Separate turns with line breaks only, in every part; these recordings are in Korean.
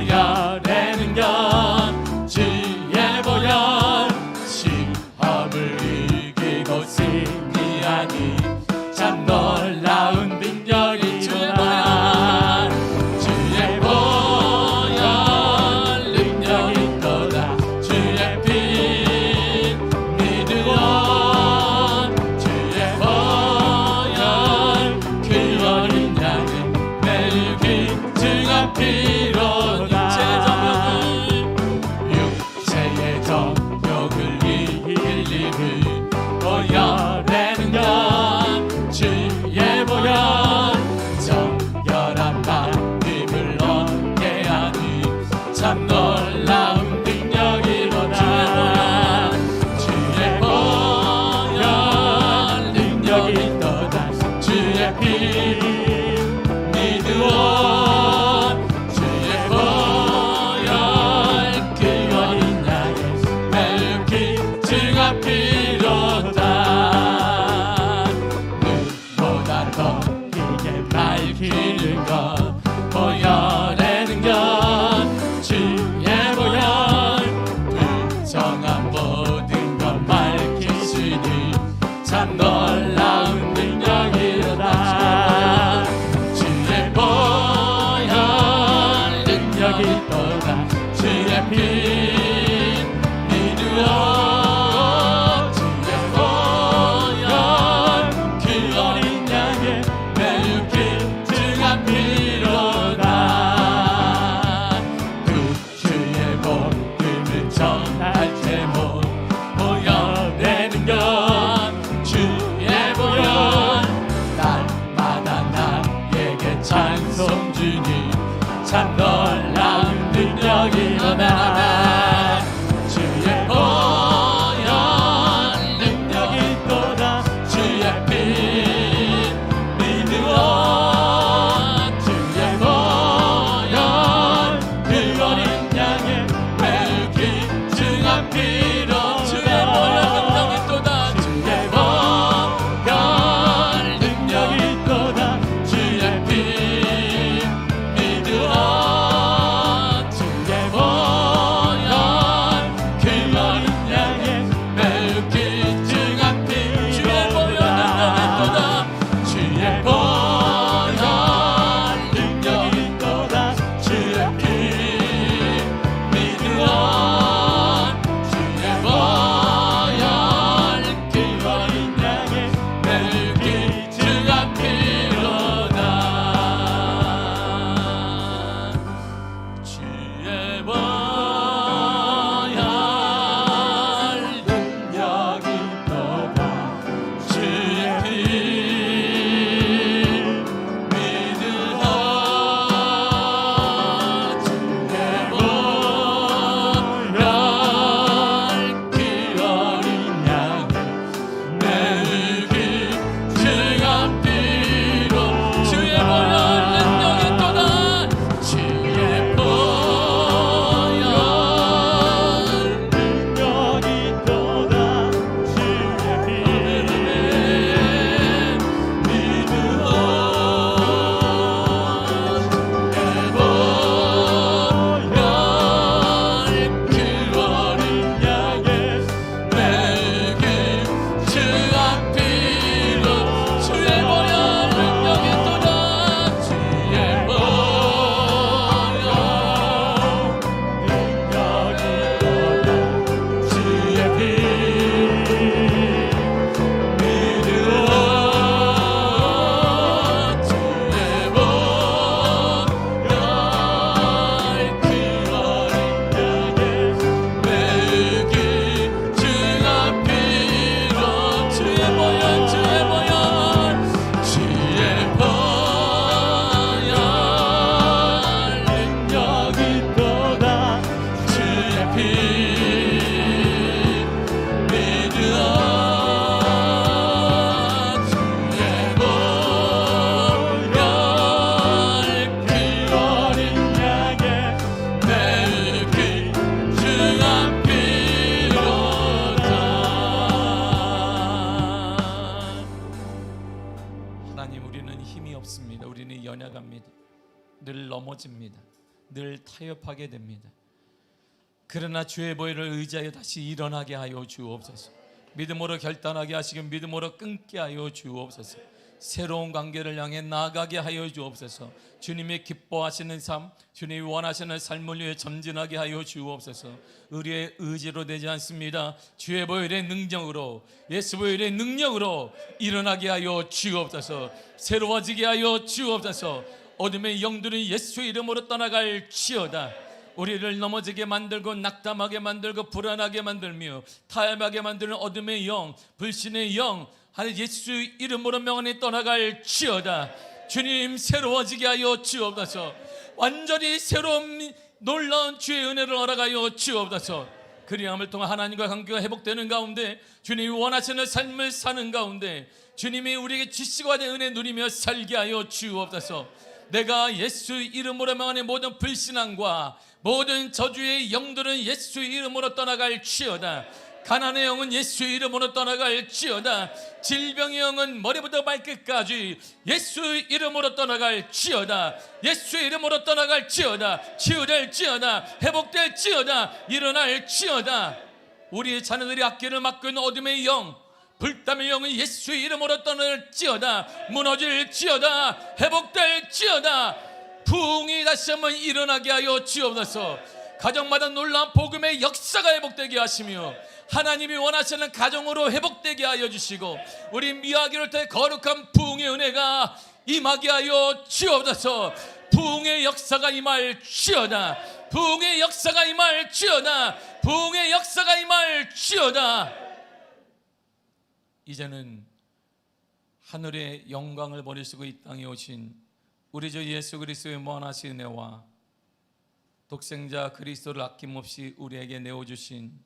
Yeah. 없습니다. 늘 타협하게 됩니다. 그러나 주의 보혈을 의지하여 다시 일어나게 하여 주옵소서. 믿음으로 결단하게 하시고 믿음으로 끊게 하여 주옵소서. 새로운 관계를 향해 나가게 하여 주옵소서. 주님이 기뻐하시는 삶, 주님이 원하시는 삶을 위해 점진하게 하여 주옵소서. 의뢰의 의지로 되지 않습니다. 주의 보혈의 능력으로, 예수 보혈의 능력으로 일어나게 하여 주옵소서. 새로워지게 하여 주옵소서. 어둠의 영들은 예수의 이름으로 떠나갈지어다. 우리를 넘어지게 만들고 낙담하게 만들고 불안하게 만들며 타협하게 만드는 어둠의 영 불신의 영 하늘 예수 이름으로 명하니 떠나갈지어다. 주님 새로워지게 하여 주옵소서. 완전히 새로운 놀라운 주의 은혜를 허락하여 주옵소서. 그리함을 통해 하나님과 관계가 회복되는 가운데 주님이 원하시는 삶을 사는 가운데 주님이 우리에게 주시고 하는 은혜 누리며 살게 하여 주옵소서 내가 예수 이름으로 명하는 모든 불신앙과 모든 저주의 영들은 예수 이름으로 떠나갈지어다. 가난의 영은 예수 이름으로 떠나갈지어다. 질병의 영은 머리부터 발끝까지 예수 이름으로 떠나갈지어다. 예수 이름으로 떠나갈지어다. 치유될지어다. 회복될지어다. 일어날지어다. 우리의 자녀들이 악기를 맡고 어둠의 영 불담의 영은 예수 이름으로 떠날지어다 무너질지어다 회복될지어다 부흥이 다시 한번 일어나게 하여 주옵소서. 가정마다 놀라운 복음의 역사가 회복되게 하시며 하나님이 원하시는 가정으로 회복되게 하여 주시고 우리 미아기를 통해 거룩한 부흥의 은혜가 임하게 하여 주옵소서. 부흥의 역사가 임할지어다. 부흥의 역사가 임할지어다. 부흥의 역사가 임할지어다 이제는 하늘의 영광을 버리시고 이 땅에 오신 우리 주 예수 그리스도의 무한하신 은혜와 독생자 그리스도를 아낌없이 우리에게 내어 주신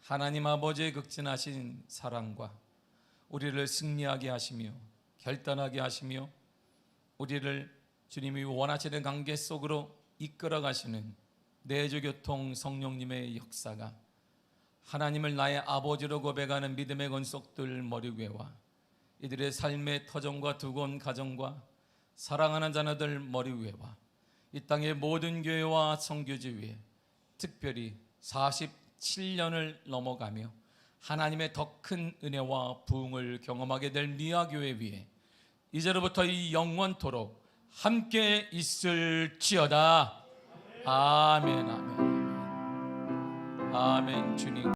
하나님 아버지의 극진하신 사랑과 우리를 승리하게 하시며 결단하게 하시며 우리를 주님이 원하시는 관계 속으로 이끌어 가시는 내주 교통 성령님의 역사가 하나님을 나의 아버지로 고백하는 믿음의 건속들 머리 위에와 이들의 삶의 터전과 두건 가정과 사랑하는 자녀들 머리 위에와 이 땅의 모든 교회와 성교지 위에 특별히 47년을 넘어가며 하나님의 더 큰 은혜와 부흥을 경험하게 될 미아 교회 위에 이제로부터 이 영원토록 함께 있을지어다. 아멘 아멘 아멘 주님